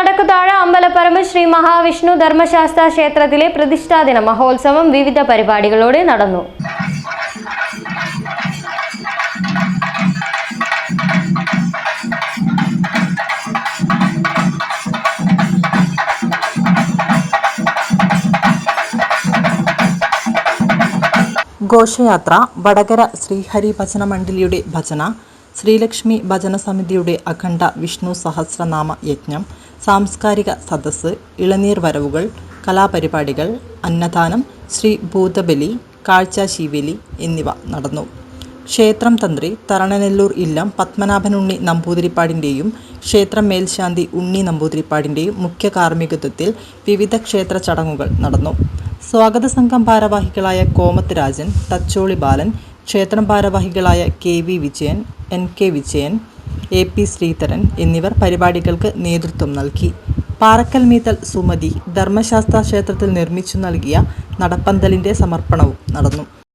നടക്കുതാഴ അമ്പലപ്പറമ്പ് ശ്രീ മഹാവിഷ്ണു ധർമ്മശാസ്ത്ര ക്ഷേത്രത്തിലെ പ്രതിഷ്ഠാദിന മഹോത്സവം വിവിധ പരിപാടികളോടെ നടന്നു. ഘോഷയാത്ര വടകര ശ്രീഹരി ഭജന മണ്ഡലിയുടെ ഭജന ശ്രീലക്ഷ്മി ഭജന സമിതിയുടെ അഖണ്ഡ വിഷ്ണു സഹസ്രനാമ യജ്ഞം സാംസ്കാരിക സദസ്സ് ഇളനീർ വരവുകൾ കലാപരിപാടികൾ അന്നദാനം ശ്രീ ഭൂതബലി കാഴ്ചാശീവലി എന്നിവ നടന്നു. ക്ഷേത്രം തന്ത്രി തറണനെല്ലൂർ ഇല്ലം പത്മനാഭനുണ്ണി നമ്പൂതിരിപ്പാടിന്റെയും ക്ഷേത്രം മേൽശാന്തി ഉണ്ണി നമ്പൂതിരിപ്പാടിന്റെയും മുഖ്യ കാർമ്മികത്വത്തിൽ വിവിധ ക്ഷേത്ര ചടങ്ങുകൾ നടന്നു. സ്വാഗത സംഘം ഭാരവാഹികളായ കോമത്ത് രാജൻ തച്ചോളി ബാലൻ ക്ഷേത്രം ഭാരവാഹികളായ K V Vijayan N K Vijayan A P Sreedharan എന്നിവർ പരിപാടികൾക്ക് നേതൃത്വം നൽകി. പാറക്കൽ മീത്തൽ സുമതി ധർമ്മശാസ്ത്ര ക്ഷേത്രത്തിൽ നിർമ്മിച്ചു നൽകിയ നടപ്പന്തലിന്റെ സമർപ്പണവും നടന്നു.